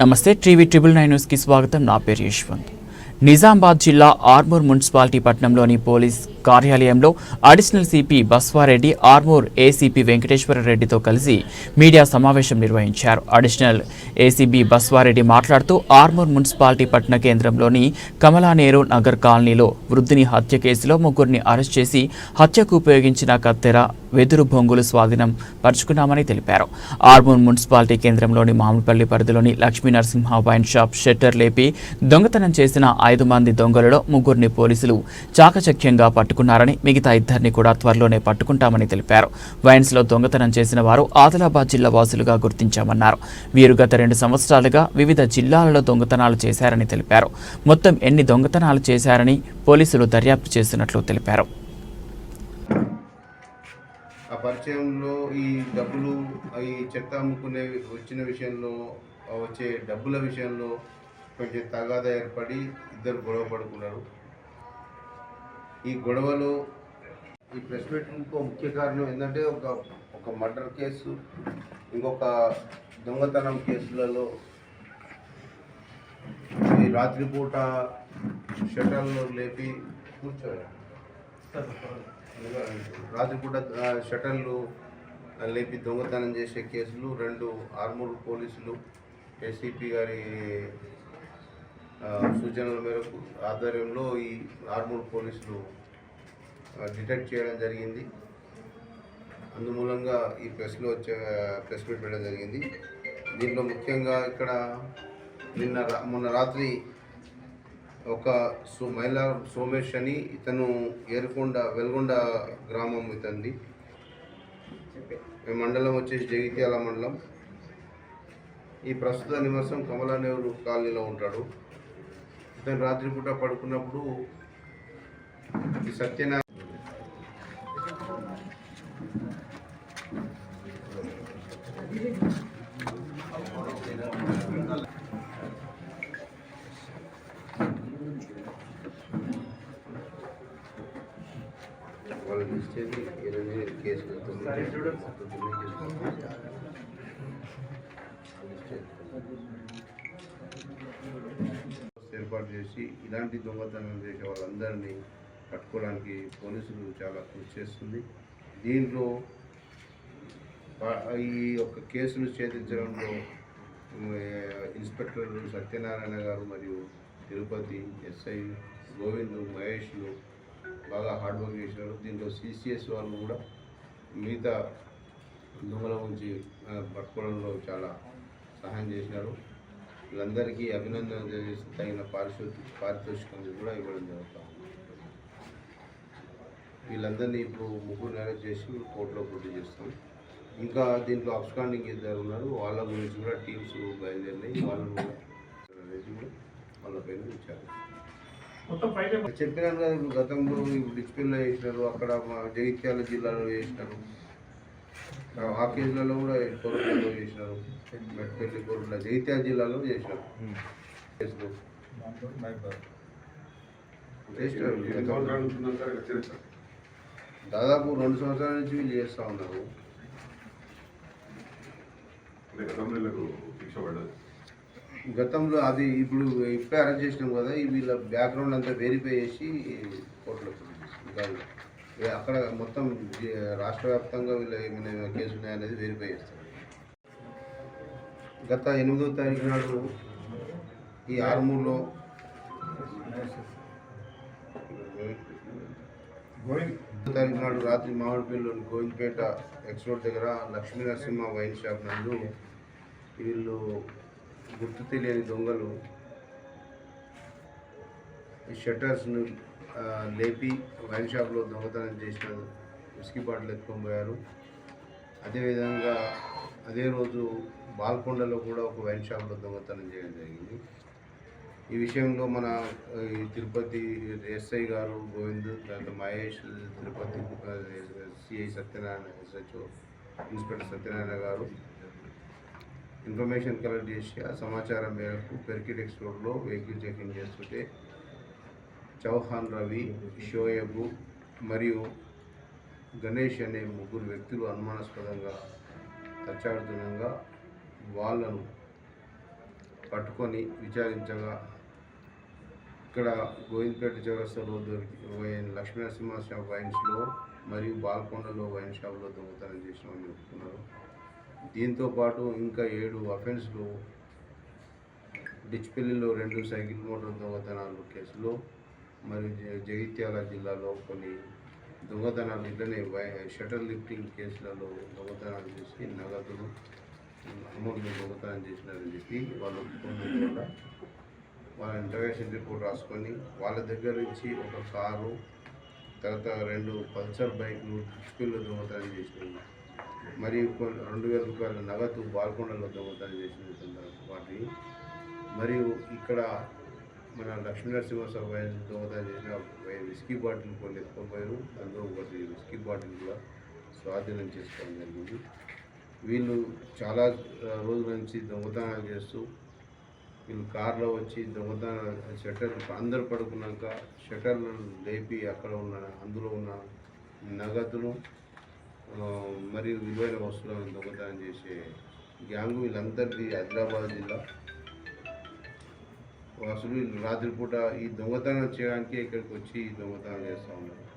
నమస్తే TV triple nine న్యూస్కి స్వాగతం. నా పేరు యశ్వంత్. నిజామాబాద్ జిల్లా ఆర్మూర్ మున్సిపాలిటీ పట్టణంలోని పోలీస్ కార్యాలయంలో additional CP Baswareddy Armoor ACP Venkateshwara రెడ్డితో కలిసి మీడియా సమావేశం నిర్వహించారు. అడిషనల్ ఏసీబీ బస్వారెడ్డి మాట్లాడుతూ ఆర్మూర్ మున్సిపాలిటీ పట్టణ కేంద్రంలోని కమలానేరు నగర్ కాలనీలో వృద్ధిని హత్య కేసులో ముగ్గురిని అరెస్ట్ చేసి హత్యకు ఉపయోగించిన కత్తెర వెదురు బొంగులు స్వాధీనం పరుచుకున్నామని తెలిపారు. ఆర్మూర్ మున్సిపాలిటీ కేంద్రంలోని మామిడిపల్లి పరిధిలోని Lakshmi Narasimha wine shop shutter లేపి దొంగతనం చేసిన ఐదు మంది దొంగలలో ముగ్గురిని పోలీసులు చాకచక్యంగా పట్టుకున్నారని మిగతా ఇద్దరిని కూడా త్వరలోనే పట్టుకుంటామని తెలిపారు. వైన్స్లో దొంగతనం చేసిన వారు ఆదిలాబాద్ జిల్లా వాసులుగా గుర్తించామన్నారు. వీరు గత రెండు సంవత్సరాలుగా వివిధ జిల్లాలలో దొంగతనాలు చేశారని తెలిపారు. మొత్తం ఎన్ని దొంగతనాలు చేశారని పోలీసులు దర్యాప్తు చేస్తున్నట్లు తెలిపారు. ఆ పరిచయంలో ఈ డబ్బులు ఈ చెత్త అమ్ముకునే వచ్చిన విషయంలో వచ్చే డబ్బుల విషయంలో కొంచెం తగాద ఏర్పడి ఇద్దరు గొడవ పడుకున్నారు. ఈ గొడవలు ఈ ప్రెస్ మీట్ ఇంకో ముఖ్య కారణం ఏంటంటే ఒక ఒక మర్డర్ కేసు ఇంకొక దొంగతనం కేసులలో ఈ రాత్రిపూట షటర్లు లేపి కూర్చోరా రాత్రిపూట షటర్లు లేపి దొంగతనం చేసే కేసులు రెండు ఆర్మూర్ పోలీసులు ఏసీపీ గారి సూచనల మేరకు ఆధ్వర్యంలో ఈ ఆర్మూర్ పోలీసులు డిటెక్ట్ చేయడం జరిగింది. అందుమూలంగా ఈ ప్రెస్లో వచ్చే ప్రెస్ మీట్ పెట్టడం జరిగింది. దీంట్లో ముఖ్యంగా ఇక్కడ నిన్న మొన్న రాత్రి ఒక సో మహిళ సోమేష్ అని ఇతను ఏరుకొండ వెల్గొండ గ్రామం ఇతంది మండలం వచ్చేసి జగిత్యాల మండలం. ఈ ప్రస్తుత నివాసం కమలా నెహ్రూ కాలనీలో ఉంటాడు. ఇతను రాత్రిపూట పడుకున్నప్పుడు ఈ సత్యనారాయణ వాళ్ళు ఇచ్చేది ఇరవై కేసులు తొమ్మిది తొమ్మిది కేసులు. ఏర్పాటు చేసి ఇలాంటి దొంగతనం చేసే వాళ్ళందరినీ పట్టుకోవడానికి పోలీసులు చాలా కృషి చేస్తుంది. దీంట్లో ఈ యొక్క కేసును ఛేదించడంలో ఇన్స్పెక్టర్లు ఇన్స్పెక్టర్ సత్యనారాయణ గారు మరియు తిరుపతి ఎస్ఐ గోవింద్ మహేష్లు బాగా హార్డ్ వర్క్ చేసినారు దీంట్లో సిసిఎస్ వాళ్ళు కూడా మిగతా దొంగల నుంచి పట్టుకోవడంలో చాలా సహాయం చేసినారు వీళ్ళందరికీ అభినందనలు తెలియజేసి తగిన పారిశోధి పారితోషికం కూడా ఇవ్వడం జరుగుతుంది వీళ్ళందరినీ ఇప్పుడు ముగ్గురు అరెస్ట్ చేసి కోర్టులో పోటీ చేస్తాం. ఇంకా దీంట్లో అబ్స్కాండింగ్ ఇద్దరు ఉన్నారు. వాళ్ళ గురించి కూడా టీమ్స్ బయలుదేరినాయి. వాళ్ళని కూడా వాళ్ళ పైన విచారణ చెప్పినాను కదా ఇప్పుడు గతంలో ఇప్పుడు డిస్ప్లేలో చేసినారు అక్కడ మా జగిత్యాల జిల్లాలో చేసినారు ఆ- ఆ కేసులలో కూడా కోరుట్లలో చేసినారు. మెట్పల్లి కోరుట్ల జగిత్యాల జిల్లాలో చేసినారు. కేసులు చేసినారు. గతంలో. దాదాపు రెండు సంవత్సరాల నుంచి వీళ్ళు చేస్తూ ఉన్నారు. గతంలో అది ఇప్పుడు ఇప్పుడే అరెస్ట్ చేసినాం కదా ఈ వీళ్ళ బ్యాక్గ్రౌండ్ అంతా వెరిఫై చేసి కోర్టులో అక్కడ మొత్తం రాష్ట్ర వ్యాప్తంగా వీళ్ళ ఏమైనా కేసులు ఉన్నాయనేది వెరిఫై చేస్తారు. గత ఎనిమిదో తారీఖు నాడు ఈ ఆర్మూర్లో ఎనిమిదో తారీఖు నాడు రాత్రి మామిడిపల్లిలోని గోవిందపేట ఎక్స్ రోడ్ దగ్గర లక్ష్మీ నరసింహ వైన్ షాప్ నందు వీళ్ళు గుర్తు తెలియని దొంగలు ఈ షట్టర్స్ను లేపి వైన్ షాప్లో దొంగతనం చేసిన విస్కీ బాటిల్ ఎత్తుకొని పోయారు. అదేవిధంగా అదే రోజు బాల్కొండలో కూడా ఒక వైన్ షాప్లో దొంగతనం చేయడం జరిగింది. ఈ విషయంలో మన తిరుపతి ఎస్ఐ గారు గోవింద్ తర్వాత Mahesh Tirupati CI Satyanarayana SHO inspector Satyanarayana గారు ఇన్ఫర్మేషన్ కలెక్ట్ చేసి ఆ సమాచారం మేరకు పెర్కిడెక్స్ రోడ్లో వెహికల్ చెకింగ్ చేస్తుంటే చౌహాన్ రవి షోయబు మరియు గణేష్ అనే ముగ్గురు వ్యక్తులు అనుమానాస్పదంగా తచ్చాడుతుండగా వాళ్ళను పట్టుకొని విచారించగా ఇక్కడ గోవిందపేట చౌరస్తాలో దొరికి వైన్ లక్ష్మీనరసింహ వైన్స్లో మరియు బాల్కొండలో వైన్ షాప్లో దొంగతనం చేసినామని చెప్తున్నారు. దీంతో పాటు ఇంకా ఏడు అఫెన్స్లు డిచ్పల్లిలో రెండు సైకిల్ మోటార్ దొంగతనాలు కేసులో మరియు జ- జగిత్యాల జిల్లాలో కొన్ని దొంగతనాలు ఇట్లనే వై- షటర్ లిఫ్టింగ్ కేసులలో దొంగతనాలు చేసి నగదులు అమౌంట్ దొంగతనం చేసినారని చెప్పి వాళ్ళు ఒప్పుకున్నది వాళ్ళ ఇంటర్వేషన్ రిపోర్ట్ రాసుకొని వాళ్ళ దగ్గర నుంచి ఒక కారు తర్వాత రెండు పల్సర్ బైక్లు స్కూల్లో దొంగతనం చేసినాయి. మరియు కొన్ని రెండు వేల రూపాయల నగదు బాల్కొండలో దొంగతనం చేసిన వాటిని. మరియు ఇక్కడ మన లక్ష్మీ నరసింహస్వామి వైన్ చేసిన విస్కీ బాటిల్ కొన్ని ఎత్తుకోపోయారు అందులో ఒకటి విస్కీ బాటిల్ కూడా స్వాధీనం చేసుకోవడం జరిగింది. వీళ్ళు చాలా రోజుల నుంచి దొంగతనాలు చేస్తూ వీళ్ళు కారులో వచ్చి దొంగతన షటర్ అందరు పడుకున్నాక షట్టర్లను లేపి అక్కడ ఉన్న అందులో ఉన్న నగదును మరియు విలువైన వస్తువులను దొంగతనం చేసే గ్యాంగ్ వీళ్ళందరిది హైదరాబాద్ జిల్లా. అసలు రాత్రిపూట ఈ దొంగతనం చేయడానికి ఇక్కడికి వచ్చి ఈ దొంగతనం చేస్తూ ఉన్నారు.